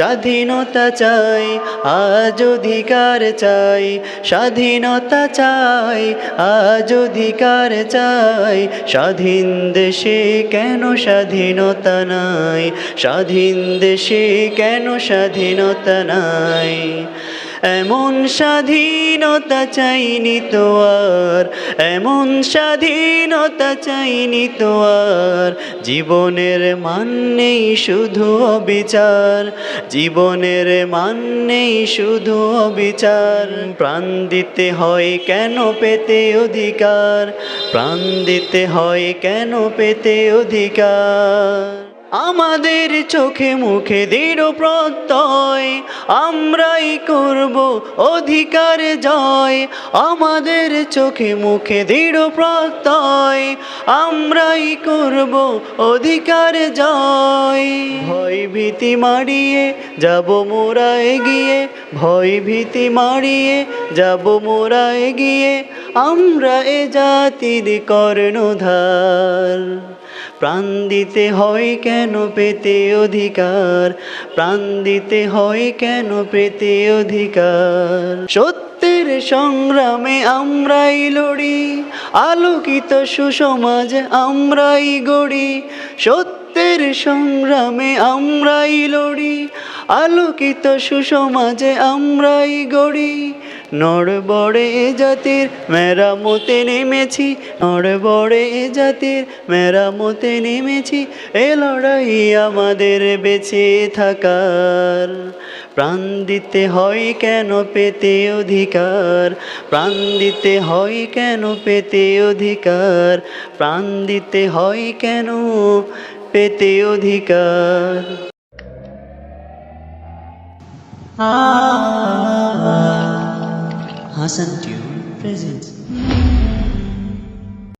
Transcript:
স্বাধীনতা চাই, আজ অধিকার চাই। স্বাধীনতা চাই, আজ অধিকার চাই। স্বাধীন দেশে কেন স্বাধীনতা নাই? স্বাধীন দেশে কেন স্বাধীনতা নাই? এমন স্বাধীনতা চাইনি তো আর, এমন স্বাধীনতা চাইনি তো আর। জীবনের মান নেই শুধু অবিচার, জীবনের মান নেই শুধু অবিচার। প্রাণ দিতে হয় কেন পেতে অধিকার? প্রাণ দিতে হয় কেন পেতে অধিকার? আমাদের চোখে মুখে দৃঢ় প্রত্যয়, আমরাই করব অধিকার জয়। আমাদের চোখে মুখে দৃঢ় প্রত্যয়, আমরাই করব অধিকার জয়। ভয় ভীতি মারিয়ে যাব মোরা এগিয়ে, ভয় ভীতি মারিয়ে যাব মোরা এগিয়ে আমরা এ জাতির কর্ণধার। প্রাণ দিতে হয় কেন পেতে অধিকার? প্রাণ দিতে হয় কেন পেতে অধিকার? সত্যের সংগ্রামে আমরাই লড়ি, আলোকিত সুসমাজ আমরাই গড়ি। সত্যের সংগ্রামে আমরাই লড়ি, আলোকিত সুসমাজে আমরাই গড়ি। নড়বড়ে জাতির মেরামতে নেমেছি নড়বড়ে জাতির মেরামতে নেমেছি, এ লড়াই আমাদের বেঁচে থাকার। প্রাণ দিতে হয় কেন পেতে অধিকার? প্রাণ দিতে হয় কেন পেতে অধিকার? প্রাণ দিতে হয় কেন পেতে অধিকার? Hassan Tune presents